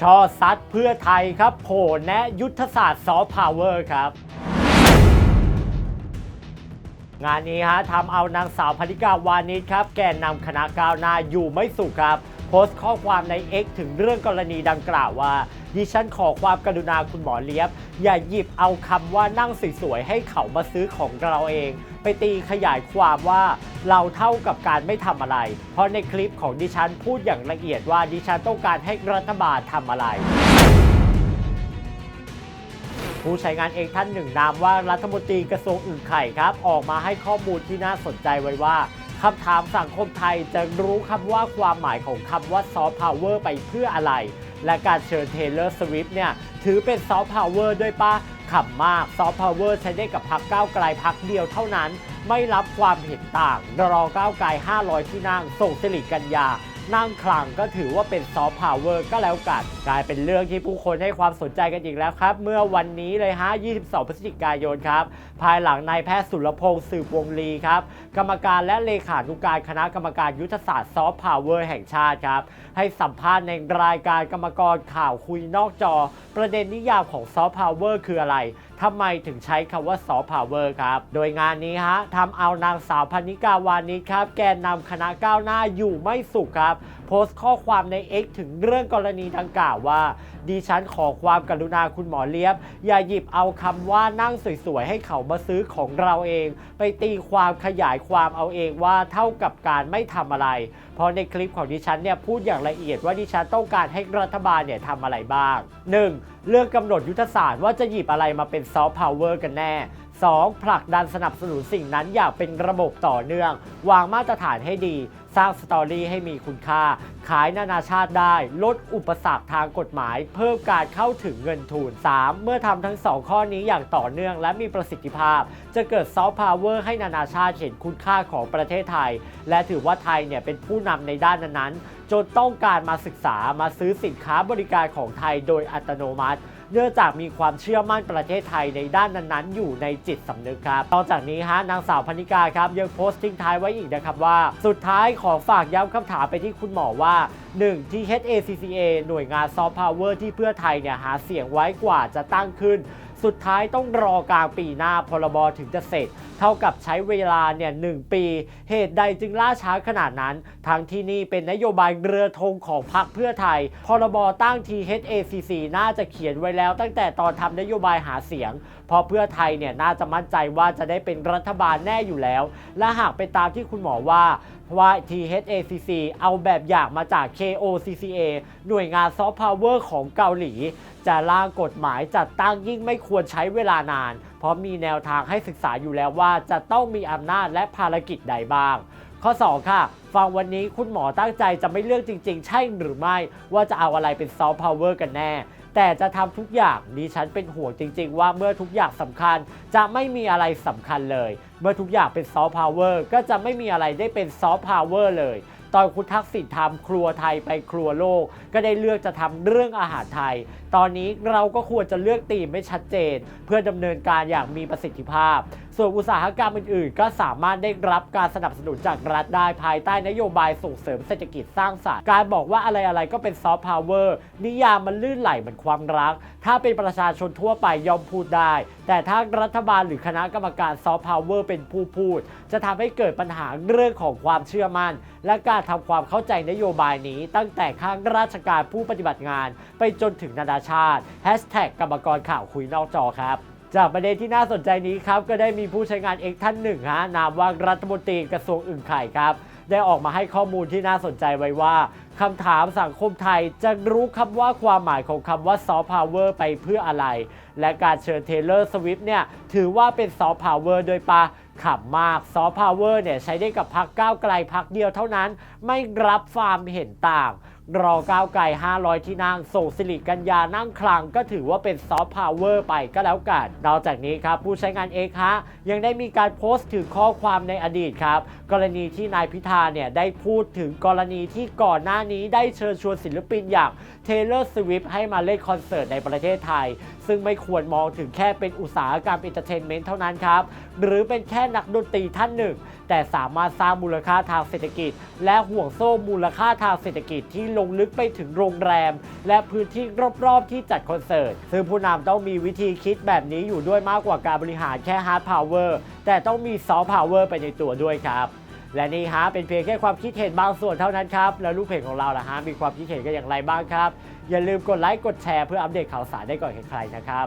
ชอซัดเพื่อไทยครับโผล่แนะยุทธศาสตร์ซอฟต์พาวเวอร์ครับ งานนี้ฮะทำเอานางสาวพนิกาวานิชครับ แกนนำคณะก้าวหน้าอยู่ไม่สุขครับ โพสต์ข้อความใน X ถึงเรื่องกรณีดังกล่าวว่า ดิฉันขอความกรุณาคุณหมอเลียบ อย่าหยิบเอาคำว่านั่งสวยๆให้เขามาซื้อของเราเอง ไปตีขยายความว่าเราเท่ากับการไม่ทำอะไร เพราะในคลิปของดิฉันพูดอย่างละเอียดว่าดิฉันต้องการให้รัฐบาลทำอะไรผู้ใช้งานเองท่านหนึ่งนามว่ารัฐมนตรีกระทรวงอื่นไข่ครับ ออกมาให้ข้อมูลที่น่าสนใจไว้ว่า คำถามสังคมไทยจะรู้คำว่าความหมายของคำว่าซอฟต์พาวเวอร์ไปเพื่ออะไร และการเชิญเทเลอร์สวิฟเนี่ยถือเป็นซอฟต์พาวเวอร์ด้วยปะขำมากซอฟต์พาวเวอร์ใช้ได้กับพักก้าวไกลพักเดียวเท่านั้น ไม่รับความเห็นต่าง รอก้าวไกล 500 ที่นั่ง ส่งสิริกัญญา นั่งคลังก็ถือว่าเป็นซอฟต์พาวเวอร์ก็แล้วกัน กลายเป็นเรื่องที่ผู้คนให้ความสนใจกันอีกแล้วครับ เมื่อวันนี้เลยฮะ 22 พฤศจิกายนครับ ภายหลังนายแพทย์สุรพงศ์สืบวงลีครับ กรรมการและเลขานุการคณะกรรมการยุทธศาสตร์ซอฟต์พาวเวอร์แห่งชาติครับ ให้สัมภาษณ์ในรายการกรรมกรข่าวคุยนอกจอ ประเด็นนิยามของซอฟต์พาวเวอร์คืออะไร ทำไมถึงใช้คำว่าซอฟต์พาวเวอร์ครับ โดยงานนี้ฮะทำเอานางสาวพนิกาวานิชครับ แกนนำคณะก้าวหน้าอยู่ไม่สุขครับ โพสต์ข้อความใน X ถึงเรื่องกรณีดังกล่าวว่า ดิฉันขอความกรุณาคุณหมอเลียบ อย่าหยิบเอาคำว่านั่งสวยๆ ให้เขามาซื้อของเราเอง ไปตีความขยายความเอาเองว่าเท่ากับการไม่ทำอะไร เพราะในคลิปของดิฉันเนี่ยพูดอย่างละเอียดว่าดิฉันต้องการให้รัฐบาลเนี่ยทำอะไรบ้าง 1. เรื่องกำหนดยุทธศาสตร์ว่าจะหยิบอะไรมาเป็นซอฟต์พาวเวอร์กันแน่ 2. ผลักดันสนับสนุนสิ่งนั้นอย่างเป็นระบบต่อเนื่อง วางมาตรฐานให้ดี สร้างสตอรี่ให้มีคุณค่า ขายนานาชาติได้ ลดอุปสรรคทางกฎหมาย เพิ่มการเข้าถึงเงินทุน 3. เมื่อทำทั้ง 2 ข้อนี้อย่างต่อเนื่องและมีประสิทธิภาพ จะเกิดซอฟต์พาวเวอร์ให้นานาชาติเห็นคุณค่าของประเทศไทย และถือว่าไทยเนี่ยเป็นผู้นำในด้านนั้นๆจนต้องการมาศึกษามาซื้อสินค้าบริการของไทยโดยอัตโนมัติ เนื่องจากมีความเชื่อมั่นประเทศไทยในด้านนั้นๆ อยู่ในจิตสำนึกครับนอกจากนี้ฮะนางสาวพนิกาครับยังโพสต์ทิ้งท้ายไว้อีกนะครับว่า สุดท้ายขอฝากย้ำคำถามไปที่คุณหมอว่า 1. ที่ HACCA หน่วยงานซอฟต์พาวเวอร์ที่เพื่อไทยเนี่ยหาเสียงไว้กว่าจะตั้งขึ้น สุดท้ายต้องรอกลางปีหน้าพรบถึงจะเสร็จ เท่ากับใช้เวลาเนี่ยหปี เหตุใดจึงล่าช้าขนาดนั้นทั้งที่นี่เป็นนโยบายเรือธงของพรรคเพื่อไทย พรบตั้ง THACC น่าจะเขียนไว้แล้ว ตั้งแต่ตอนทำนโยบายหาเสียง เพราะเพื่อไทยเนี่ยน่าจะมั่นใจว่าจะได้เป็นรัฐบาลแน่อยู่แล้ว และหากเป็นตามที่คุณหมอว่าว่า THACC เอาแบบอย่างมาจาก KOCCA หน่วยงานซอฟต์พาวเวอร์ของเกาหลี จะร่างกฎหมายจัดตั้งยิ่งไม่ควรใช้เวลานาน เพราะมีแนวทางให้ศึกษาอยู่แล้วว่าจะต้องมีอำนาจและภารกิจใดบ้าง ข้อ 2 ค่ะ ฟังวันนี้คุณหมอตั้งใจจะไม่เลือกจริง ๆ ใช่หรือไม่ ว่าจะเอาอะไรเป็นซอฟต์พาวเวอร์กันแน่ แต่จะทำทุกอย่างดิฉันเป็นห่วงจริง ๆ ว่าเมื่อทุกอย่างสำคัญจะไม่มีอะไรสำคัญเลย เมื่อทุกอย่างเป็นซอฟต์พาวเวอร์ก็จะไม่มีอะไรได้เป็นซอฟต์พาวเวอร์เลย ตอนคุณทักษิณทำครัวไทยไปครัวโลก ก็ได้เลือกจะทำเรื่องอาหารไทย ตอนนี้เราก็ควรจะเลือกตีมไม่ชัดเจน เพื่อดำเนินการอย่างมีประสิทธิภาพ ส่วนอุตสาหกรรมอื่นๆ ก็สามารถได้รับการสนับสนุนจากรัฐได้ภายใต้นโยบายส่งเสริมเศรษฐกิจสร้างสรรค์การบอกว่าอะไรๆก็เป็นซอฟต์พาวเวอร์นิยามมันลื่นไหลเหมือนความรัก ถ้าเป็นประชาชนทั่วไปยอมพูดได้ แต่ถ้ารัฐบาลหรือคณะกรรมการซอฟต์พาวเวอร์เป็นผู้พูด จะทำให้เกิดปัญหาเรื่องของความเชื่อมั่น และการทำความเข้าใจนโยบายนี้ ตั้งแต่ข้างราชการผู้ปฏิบัติงาน ไปจนถึงนานาชาติแฮชแท็กกรรมกรข่าวคุยนอกจอครับ จากประเด็นที่น่าสนใจนี้ครับ ก็ได้มีผู้ใช้งานเอกท่านหนึ่งฮะนามว่ารัฐมนตรีกระทรวงอึ่งไข่ครับ ได้ออกมาให้ข้อมูลที่น่าสนใจไว้ว่าคำถามสังคมไทยจะรู้คำว่าความหมายของคำว่าซอฟต์พาวเวอร์ไปเพื่ออะไร และการเชิญเทเลอร์สวิฟเนี่ยถือว่าเป็นซอฟต์พาวเวอร์โดยปะขำมากซอฟต์พาวเวอร์เนี่ยใช้ได้กับพักก้าวไกลพักเดียวเท่านั้น ไม่รับความเห็นต่าง รอก้าวไกล 500 ที่นั่ง ส่งสิริกัญญานั่งคลังก็ถือว่าเป็นซอฟต์พาวเวอร์ไปก็แล้วกัน นอกจากนี้ครับ ผู้ใช้งานเอกฮะยังได้มีการโพสต์ถึงข้อความในอดีตครับ กรณีที่นายพิธาเนี่ย ได้พูดถึงกรณีที่ก่อนหน้านี้ได้เชิญชวนศิลปินอย่าง Taylor Swift ให้มาเล่นคอนเสิร์ตในประเทศไทย ซึ่งไม่ควรมองถึงแค่เป็นอุตสาหกรรมเอนเตอร์เทนเมนต์เท่านั้นครับ หรือเป็นแค่นักดนตรีท่านหนึ่งแต่สามารถสร้างมูลค่าทางเศรษฐกิจ และห่วงโซ่มูลค่าทางเศรษฐกิจที่ลงลึกไปถึงโรงแรม และพื้นที่รอบๆ ที่จัดคอนเสิร์ต ซึ่งผู้นำต้องมีวิธีคิดแบบนี้อยู่ด้วยมากกว่าการบริหารแค่ฮาร์ดพาวเวอร์แต่ต้องมีซอฟต์พาวเวอร์ไปในตัวด้วยครับและนี่ฮะเป็นเพียงแค่ความคิดเห็นบางส่วนเท่านั้นครับ แล้วลูกเพจของเราล่ะฮะมีความคิดเห็นกันอย่างไรบ้างครับ อย่าลืมกดไลค์กดแชร์เพื่ออัปเดตข่าวสารได้ก่อนใครๆนะครับ